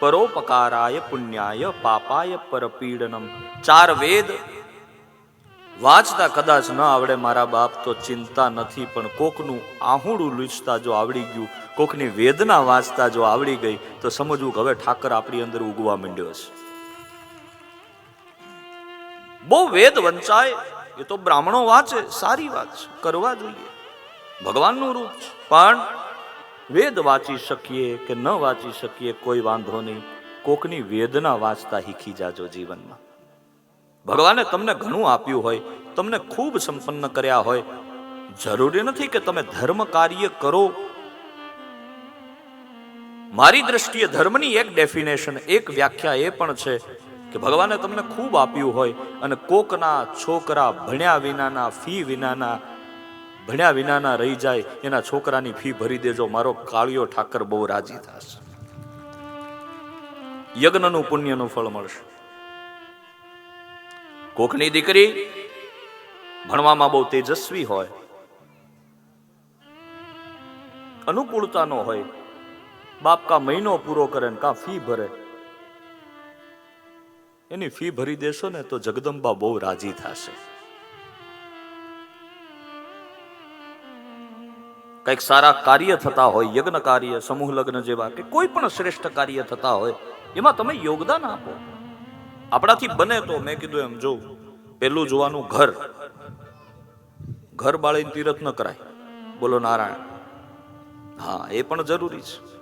પરોપકારાય પુણ્યાય પાપાય પરપીડનમ ચાર વેદ વાંચતા કદાચ ન આવડે મારા બાપ તો ચિંતા નથી, પણ કોકનું આહુડું લૂછતા જો આવડી ગયું, કોકની વેદના વાંચતા જો આવડી ગઈ, તો સમજવું કે હવે ઠાકર આપણી અંદર ઉગવા માંડ્યો છે. બહુ વેદ વંચાય, એ તો બ્રાહ્મણો વાંચે, સારી વાત છે, કરવા જોઈએ. ભગવાનનું રૂપ છે. પણ વેદ વાંચી શકીએ કે ન વાંચી શકીએ કોઈ વાંધો નહીં. કોકની વેદના વાંચતા શીખી જાજો જીવનમાં. ભગવાને તમને ઘણું આપ્યું હોય, તમને ખૂબ સંપન્ન કર્યા હોય. જરૂરી નથી કે તમે ધર્મ કાર્ય કરો. મારી દ્રષ્ટિએ ધર્મની એક ડેફિનેશન એક વ્યાખ્યા એ પણ છે કે ભગવાને તમને ખૂબ આપ્યું હોય અને કોકના છોકરા ભણ્યા વિનાના, ફી વિનાના ભણ્યા વિનાના રહી જાય, એના છોકરાની ફી ભરી દેજો. મારો કાળિયો ઠાકર બહુ રાજી થશે. યજ્ઞનું પુણ્યનું ફળ મળશે. કોકની દીકરી ભણવામાં બહુ તેજસ્વી હોય, અનુકૂળતા નો હોય, બાપ કા મહિનો પૂરો કરે ને કા ફી ભરે, એની ફી ભરી દેશો ને તો જગદંબા બહુ રાજી થશે. કંઈક સારા કાર્ય થતા હોય, યજ્ઞ કાર્ય, સમૂહ લગ્ન જેવા કે કોઈ પણ શ્રેષ્ઠ કાર્ય થતા હોય, એમાં તમે યોગદાન આપો. આપણાથી બને તો મેં કીધું એમ, જો પેલું જોવાનું ઘર. ઘર બાળીને તીરથ ન કરાય. બોલો નારાયણ. હા, એ પણ જરૂરી છે.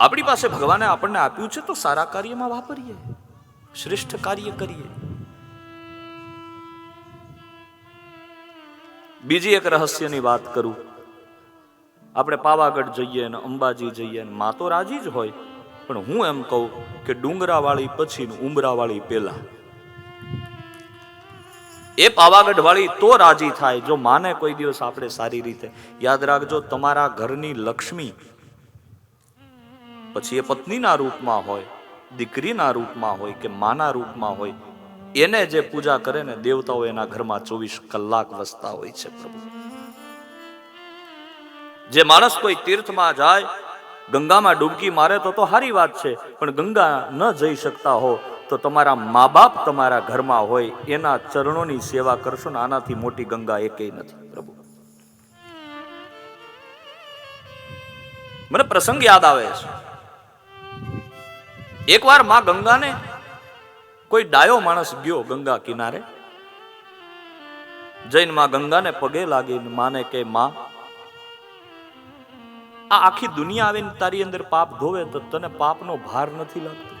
આપણી પાસે ભગવાને આપણને આપ્યું છે તો સારા કાર્યમાં વાપરીએ. શ્રેષ્ઠ કાર્ય કરીએ. બીજી એક રહસ્યની વાત કરું. આપણે પાવાગઢ જઈએ ને અંબાજી જઈએ ને માં રાજી જ હોય. પણ હું એમ કહું કે ડુંગરાવાળી પછી ને ઉમરાવાળી પહેલા એ પાવાગઢ વાળી તો રાજી થાય. જો માને કોઈ દિવસ આપણે સારી રીતે. યાદ રાખજો, તમારા ઘરની લક્ષ્મી પછી એ પત્નીના રૂપમાં હોય, દીકરીના રૂપમાં હોય કે માના રૂપમાં હોય એને જે પૂજા કરે ને દેવતાઓ એના ઘરમાં ચોવીસ કલાક વસતા હોય છે પ્રભુ. જે માણસ કોઈ તીર્થમાં જાય, ગંગામાં ડૂબકી મારે તો તો સારી વાત છે, પણ ગંગા ન જઈ શકતા હો, તો તમારા મા બાપ તમારા ઘરમાં હોય, એના ચરણોની સેવા કરશો ને આનાથી મોટી ગંગા એકેય નથી, પ્રભુ. મને પ્રસંગ યાદ આવે છે. એકવારમાં ગંગાને કોઈ ડાયો માણસ ગયો ગંગા કિનારે? જૈનમાં ગંગાને પગે લાગીને માને કે, માં, આ આખી દુનિયા આવીને તારી અંદર પાપ ધોવે તો તને પાપનો ભાર નથી લાગતો.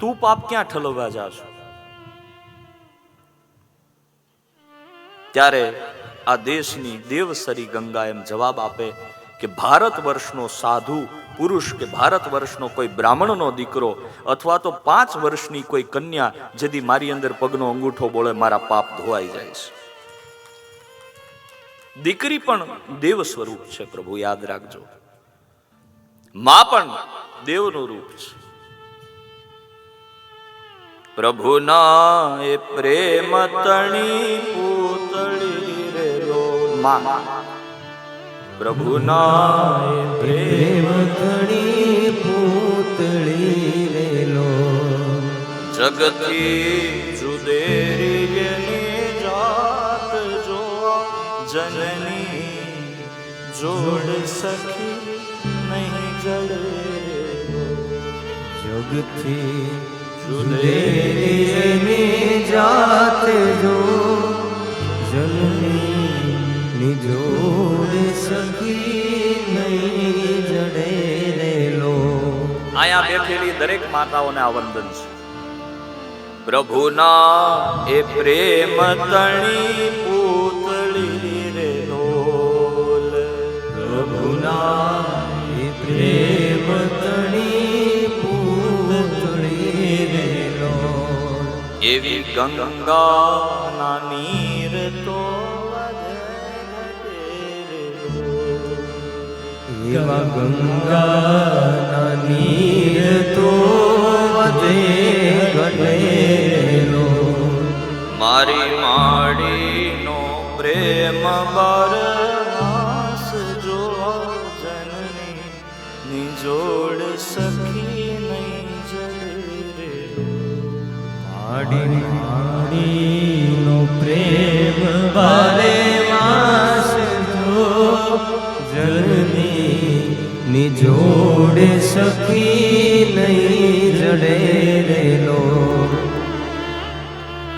તું પાપ ક્યાં ઠલવવા જાશ ત્યારે આ દેશની દેવસરી ગંગા એમ જવાબ આપે કે, ભારત વર્ષનો સાધુ પુરુષ કે ભારત વર્ષનો કોઈ બ્રાહ્મણનો દીકરો અથવા તો પાંચ વર્ષની કોઈ કન્યા જેથી મારી અંદર પગનો અંગૂઠો બોલે મારા પાપ ધોવાઈ જાય છે. દીકરી પણ દેવ સ્વરૂપ છે પ્રભુ, યાદ રાખજો. મા પણ દેવનું રૂપ છે. પ્રભુના એ પ્રેમ તણી પૂતળી રે માં. પ્રભુના પ્રેમ ઘણી પૂતળી રેલો જગતી જુદેરી એની જાત જો જનની જોડ સખી નહીં જડે જગથી જુદેરી જાત જો જનની નિજોડ સખી નહીં જડે રેલો અહીંયા બેઠેલી દરેક માતાઓને આ વંદન છે. પ્રભુના એ પ્રેમ તણી પૂતળી રે લોલ. પ્રભુના એ પ્રેમ તણી પૂતળી રેલો એવી ગંગાના એવા ગંગા નીર તો વધે ઘટેલો. મારી માડીનો પ્રેમ બાર માસ જો જનની નિજોડ સખી નહીં જડે રે. માડીનો પ્રેમ બારે માસ જો જનની નિજોડ સખી નહીં જડે